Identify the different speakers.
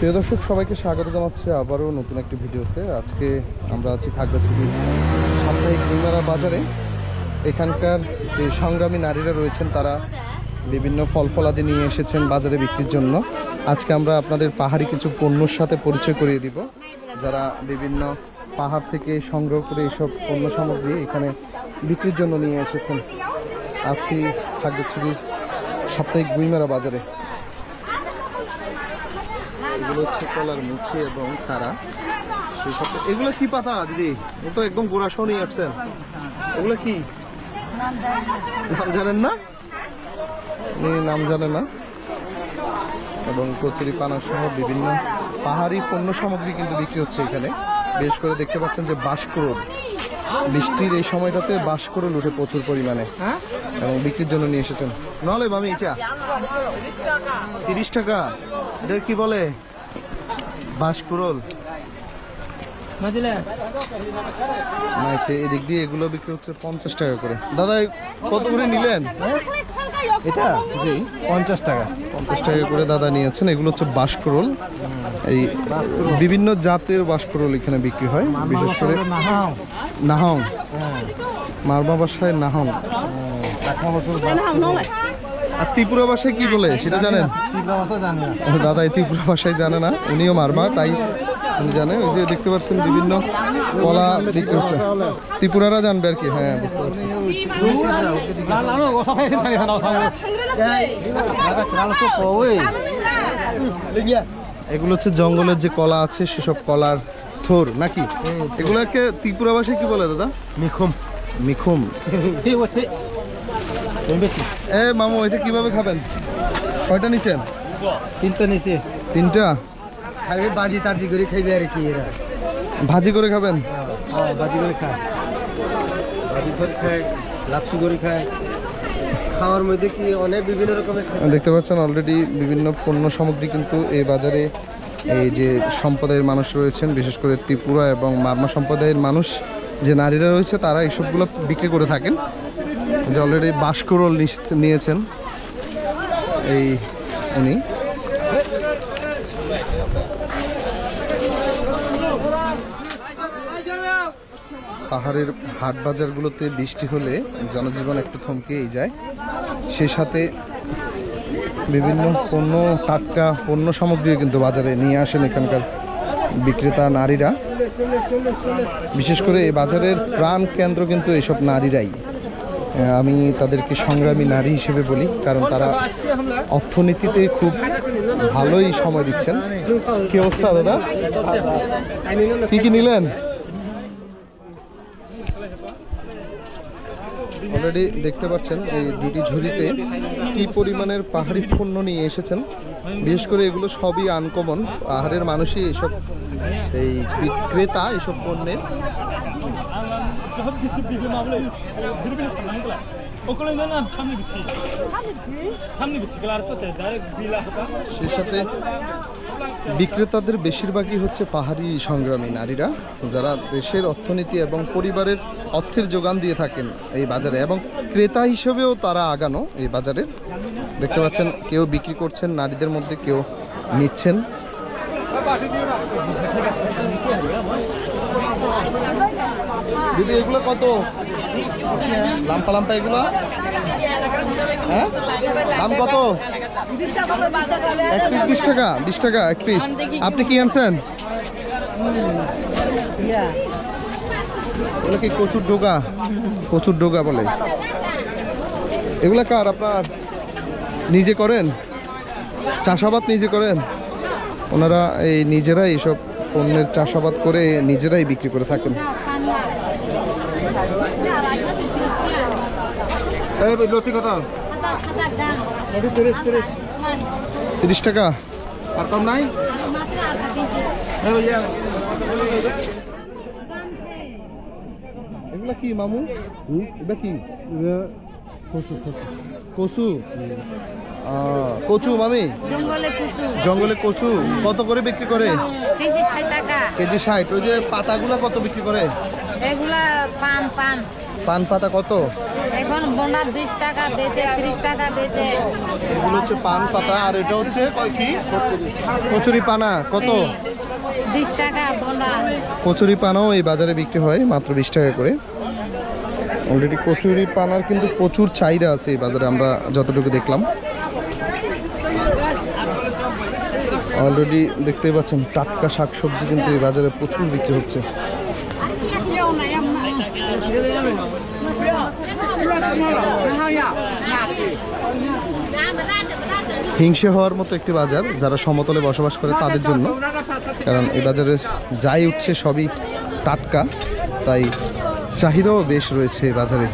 Speaker 1: প্রিয় দর্শক, সবাইকে স্বাগত জানাচ্ছি আবারও নতুন একটি ভিডিওতে। আজকে আমরা আছি খাগড়াছড়ির সাপ্তাহিক নিমেলা বাজারে। এখানকার যে সংগ্রামী নারীরা রয়েছেন, তারা বিভিন্ন ফল ফলাদি নিয়ে এসেছেন বাজারে বিক্রির জন্য। আজকে আমরা আপনাদের পাহাড়ি কিছু পণ্যর সাথে পরিচয় করিয়ে দিব। যারা বিভিন্ন পাহাড় থেকে সংগ্রহ করে এসব পণ্য সামগ্রী এখানে বিক্রির জন্য নিয়ে এসেছেন। আছি খাগড়াছড়ির সাপ্তাহিক গুইমেরা বাজারে। এগুলো হচ্ছে কলার মুছি এবং সেই সাথে এগুলো কি পাতা দিদি? ও তো একদম গোড়া সহ নিয়ে আসছেন। ওগুলো কি? নাম জানেন না? নাম জানেন না। এবং কচুরি পানা সহ বিভিন্ন পাহাড়ি পণ্য সামগ্রী কিন্তু বিক্রি হচ্ছে এখানে। বেশ করে দেখতে পাচ্ছেন যে বাঁশকুড়োল বৃষ্টির এই সময়টাতে বাঁশকুড়োল উঠে প্রচুর পরিমাণে। এবং বিক্রির জন্য নিয়ে এসেছেন। নাহলে আমি ইচা তিরিশ টাকা। এটা কি বলে? বাঁশকুড়োল। না হচ্ছে এদিক দিয়ে এগুলো বিক্রি হচ্ছে পঞ্চাশ টাকা করে। দাদা কত করে নিলেন?
Speaker 2: এটা?
Speaker 1: জি
Speaker 2: পঞ্চাশ টাকা।
Speaker 1: পঞ্চাশ টাকা করে দাদা নিয়েছেন। এগুলো হচ্ছে বাঁশকুড়োল। এই বিভিন্ন জাতের বাঁশকুড়োল এখানে বিক্রি হয় বিশেষ করে নাহং। মারমা বাসায় নাহং। আর ত্রিপুরা ভাষায় কি বলে সেটা জানেন? দাদা এই ত্রিপুরা ভাষায় জানে না উনিও মারমা তাই উনি জানে। ওই যে দেখতে পাচ্ছেন বিভিন্ন কলা বিক্রি হচ্ছে। ত্রিপুরারা জানবে আর কি হ্যাঁ বুঝতে পারছি। এগুলো হচ্ছে জঙ্গলের যে কলা আছে সেসব কলার থোর নাকি? এগুলোকে ত্রিপুরা ভাষায় কি বলে দাদা?
Speaker 2: মিখুম।
Speaker 1: মিখুম। এ মামু এটা কীভাবে খাবেন? কয়টা নিছেন?
Speaker 2: তিনটা নিচে
Speaker 1: তিনটা?
Speaker 2: খাইবে বাজি তাজি করে খাইবে আর কি এরা।
Speaker 1: ভাজি করে খাবেন?
Speaker 2: হ্যাঁ বাজি করে খায়। বাজি করে খায় লাপসি করে খায়। খাওয়ার মধ্যে কি অনেক বিভিন্ন রকমের
Speaker 1: দেখতে পাচ্ছেন অলরেডি বিভিন্ন পণ্য সামগ্রী কিন্তু এই বাজারে এই যে সম্প্রদায়ের মানুষ রয়েছেন বিশেষ করে ত্রিপুরা এবং মারমা সম্প্রদায়ের মানুষ যে নারীরা রয়েছে তারা এইসবগুলো বিক্রি করে থাকেন। যে অলরেডি বাসকরোল নিয়েছেন। এই উনি। পাহাড়ের হাট বাজারগুলোতে বৃষ্টি হলে জনজীবন একটু থমকেই যায়। সেই সাথে বিভিন্ন পণ্য, টাটকা পণ্য সামগ্রী কিন্তু বাজারে নিয়ে আসেন এখানকার বিক্রেতা নারীরা। বিশেষ করে এই বাজারের প্রাণ কেন্দ্র কিন্তু এইসব নারীরাই। আমি তাদেরকে সংগ্রামী নারী হিসেবে বলি, কারণ তারা অর্থনীতিতে খুব ভালোই সময় দিচ্ছেন। কি অবস্থা, দাদা? কি কি নিলেন? অলরেডি দেখতে পাচ্ছেন এই দুটি ঝুড়িতে কি পরিমাণের পাহাড়ি পণ্য নিয়ে এসেছেন। বিশেষ করে এগুলো সবই আনকমন পাহাড়ের মানুষই এসব, এই বিক্রেতা এসব পণ্যের সাথে বিক্রেতাদের বেশিরভাগই হচ্ছে পাহাড়ি সংগ্রামী নারীরা, যারা দেশের অর্থনীতি এবং পরিবারের অর্থের যোগান দিয়ে থাকেন এই বাজারে এবং ক্রেতা হিসেবেও তারা আগানো এই বাজারে। দেখতে পাচ্ছেন, কেউ বিক্রি করছেন, নারীদের মধ্যে কেউ নিচ্ছেন। দিদি, এগুলো কত? লাম্পা লাম্পা এগুলো? হ্যাঁ? দাম কত? এক পিস বিশ টাকা বিশ টাকা এক পিস আপনি কি আনছেন? এগুলো কি কচুর ডোগা? কচুর ডোগা বলে। এগুলা কার আপনার? নিজে করেন? চাষাবাদ নিজে করেন? ওনারা এই নিজেরাই এইসব পণ্যের চাষাবাদ করে নিজেরাই বিক্রি করে থাকেন। তিরিশ টাকা।
Speaker 2: আর কম নাই?
Speaker 1: এগুলা কি মামু? এটা কি?
Speaker 2: কচু কচু।
Speaker 1: কচু? মামি?
Speaker 3: জঙ্গলে কচু।
Speaker 1: কত করে বিক্রি করে?
Speaker 3: কেজি ষাট
Speaker 1: ওই যে পাতাগুলো কত বিক্রি করে?
Speaker 3: এগুলা পান পান।
Speaker 1: পান পাতা কত?
Speaker 3: এখন বোনা বিশ টাকা ত্রিশ টাকা
Speaker 1: এগুলো হচ্ছে পান পাতা আর এটা হচ্ছে কি? কচুরি পানা। কত?
Speaker 3: বিশ টাকা বোনা।
Speaker 1: কচুরি পানাও এই বাজারে বিক্রি হয় মাত্র বিশ টাকা করে। অলরেডি কচুরি পানার কিন্তু প্রচুর চাহিদা আছে এই বাজারে, আমরা যতটুকু দেখলাম। অলরেডি দেখতেই পাচ্ছেন, টাটকা শাকসবজি কিন্তু এই বাজারে প্রচুর বিক্রি হচ্ছে। হিংসে হওয়ার মতো একটি বাজার, যারা সমতলে বসবাস করে তাদের জন্য। কারণ এই বাজারে যাই উঠছে সবই টাটকা, তাই চাহিদাও বেশ রয়েছে বাজারে।